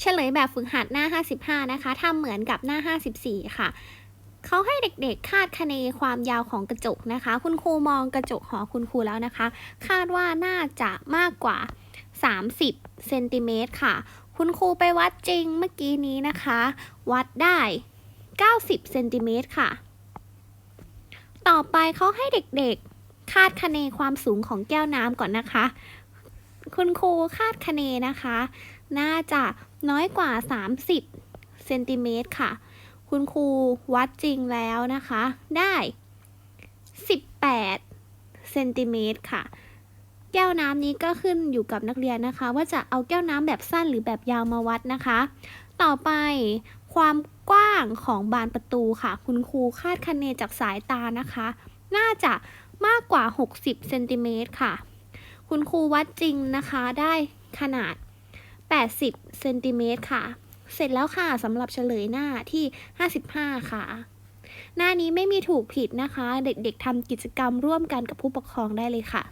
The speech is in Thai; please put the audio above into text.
เฉลยแบบฝึกหัดหน้า 55 นะคะทำเหมือนกับหน้า 54 ค่ะเขาให้เด็กๆ คาดคะเนความยาวของกระจกนะคะ คุณครูมองกระจกหอคุณครูแล้วนะคะ คาดว่าน่าจะมากกว่า 30เซนติเมตรค่ะ คุณครูไปวัดจริงเมื่อกี้นี้นะคะ วัดได้ 90เซนติเมตรค่ะ ต่อไปเขาให้เด็กๆ คาดคะเนความสูงของแก้วน้ำก่อนนะคะ คุณครูคาดคะเนนะคะ น่าจะน้อยกว่า 30เซนติเมตรค่ะ คุณครูวัดจริงแล้วนะคะ ได้ 18เซนติเมตรค่ะ แก้วน้ำนี้ก็ขึ้นอยู่กับนักเรียนนะคะ ว่าจะเอาแก้วน้ำแบบสั้นหรือแบบยาวมาวัดนะคะ ต่อไปความกว้างของบานประตูค่ะ คุณครูคาดคะเนจากสายตานะคะ น่าจะมากกว่า 60เซนติเมตรค่ะ คุณครูวัดจริงนะคะได้ขนาด 80 เซนติเมตรค่ะ เสร็จแล้วค่ะสำหรับเฉลยหน้าที่ 55 ค่ะ หน้านี้ไม่มีถูกผิดนะคะ เด็กๆทำกิจกรรมร่วมกันกับผู้ปกครองได้เลยค่ะ